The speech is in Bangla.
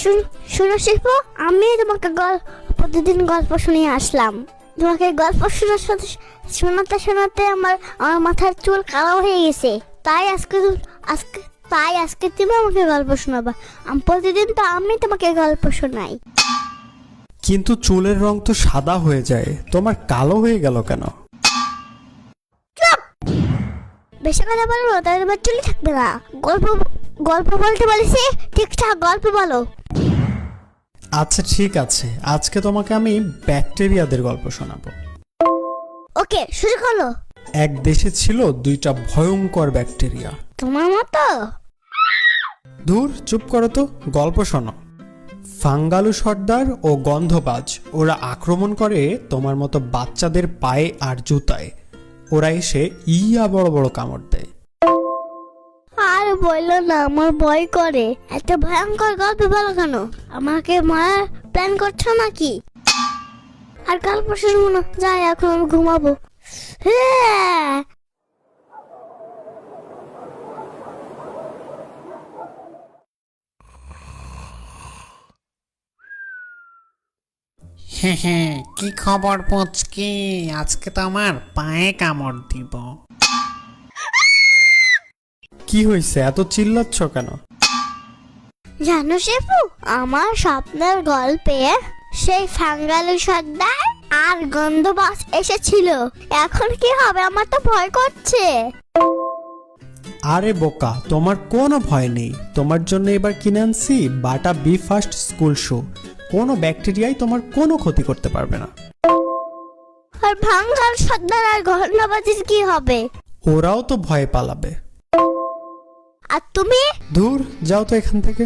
শুন- শিল্প আমি তোমাকে গল্প প্রতিদিন গল্প শুনিয়ে আসলাম। তোমাকে গল্প শোনার সাথে শোনাতে শোনাতে আমার আমার মাথার চুল কালো হয়ে গেছে। তাই আজকে আজকে তাই আজকে তুমি আমাকে গল্প শোনাবা। আমি প্রতিদিন তো আমি তোমাকে গল্প শোনাই। কিন্তু চুলের রং তো সাদা হয়ে যায় তোমার কালো হয়ে গেল কেন? বেশি কথা বলব তাহলে তোমার চুলই থাকবে না। গল্প গল্প বলতে বলেছি ঠিকঠাক গল্প বলো। আচ্ছা ঠিক আছে। আজকে তোমাকে আমি ব্যাকটেরিয়াদের গল্প শোনাবো। ওকে শুরু করো। এক দেশে ছিল দুইটা ভয়ঙ্কর ব্যাকটেরিয়া। তোমার মতো? দূর চুপ করো তো গল্প শোনো। ফাঙ্গালু সর্দার ও গন্ধবাজ ওরা আক্রমণ করে তোমার মতো বাচ্চাদের পায়ে আর জুতায়। ওরা এসে ইয়া বড় বড় কামড় দেয়। বলল না, আমার ভয় করে। এত ভয়ঙ্কর গল্প বলো কেন? আমাকে মারার প্ল্যান করছ নাকি? আর গল্প শুনব না যাই, এখন আমি ঘুমাবো। হ্যাঁ! হ্যাঁ হ্যাঁ কি খবর পুচকি? আজকে তো আমার পায়ে কামড় দিব। কি হয়েছে? এত চিল্লাচ্ছ কেন? জানো শেফু আমার স্বপ্নের গল্পে সেই ফাঙ্গালু সর্দার আর গন্ধবাস এসেছিল। এখন কি হবে? আমার তো ভয় করছে। আরে বোকা তোমার কোনো ভয় নেই। তোমার জন্য এবার কিনে আনছি Bata B first school shoe. কোনো ব্যাকটেরিয়াই তোমার কোনো ক্ষতি করতে পারবে না। আর ভাঙ্গাল সর্দার আর গন্ধবাজির কি হবে? ওরাও তো ভয় পালাবে। আর তুমি? দূর যাও তো এখান থেকে।